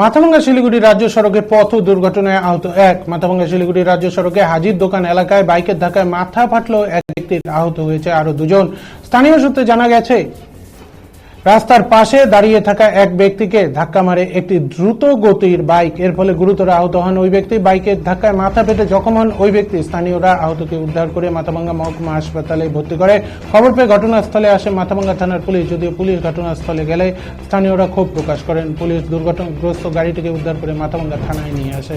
মাথাভাঙ্গা শিলিগুড়ি রাজ্য সড়কে পথ দুর্ঘটনায় আহত এক। মাথাভাঙ্গা শিলিগুড়ি রাজ্য সড়কে হাজির দোকান এলাকায় বাইকের ধাক্কায় মাথা ফাটলো, এক ব্যক্তির আহত হয়েছে আরও দুজন। স্থানীয় সূত্রে জানা গেছে রাস্তার পাশে দাঁড়িয়ে থাকা এক ব্যক্তিকে ধাক্কা মারে একটি দ্রুত গতির বাইক এর ফলে গুরুতর আহত হন ওই ব্যক্তি বাইকের ধাক্কায় মাথা পেটে জখম হন ওই ব্যক্তি স্থানীয়রা আহতকে উদ্ধার করে মাথাভাঙ্গা মহকুমা হাসপাতালে ভর্তি করে খবর পেয়ে ঘটনাস্থলে আসে মাথাভাঙ্গা থানার পুলিশ যদিও পুলিশ ঘটনাস্থলে গেলে স্থানীয়রা ক্ষোভ প্রকাশ করেন পুলিশ দুর্ঘটনাগ্রস্ত গাড়িটিকে উদ্ধার করে মাথাভাঙ্গা থানায় নিয়ে আসে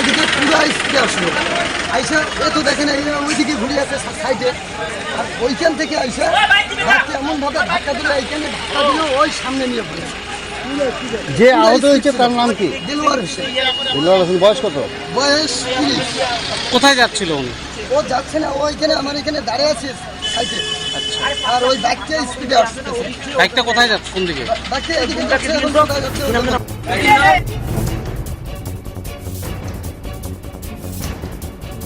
এদিকে পুরো স্পিডে আসলো। আইসা এ তো দেখেন ওইদিকে ঘুরে আছে সাইডে। আর ওইখান থেকে আইসা বাইকটা এমন ভাবে ধাক্কা দিল এইখানে ধাক্কা দিল ওই সামনে নিয়ে পড়েছে যে আহত হয়েছে তার নাম কি? দিলওয়ার হোসেন। দিলওয়ার হোসেন বয়স কত? বয়স তিরিশ। কোথায় যাচ্ছিল উনি? ও যাচ্ছে না ও এখানে আমার এখানে দাঁড়িয়ে আছে সাইডে। আর ওই বাইকটা স্পিডে আসতেছে। বাইকটা কোথায় যাচ্ছে কোন দিকে? বাইকটা এদিকে যাচ্ছে?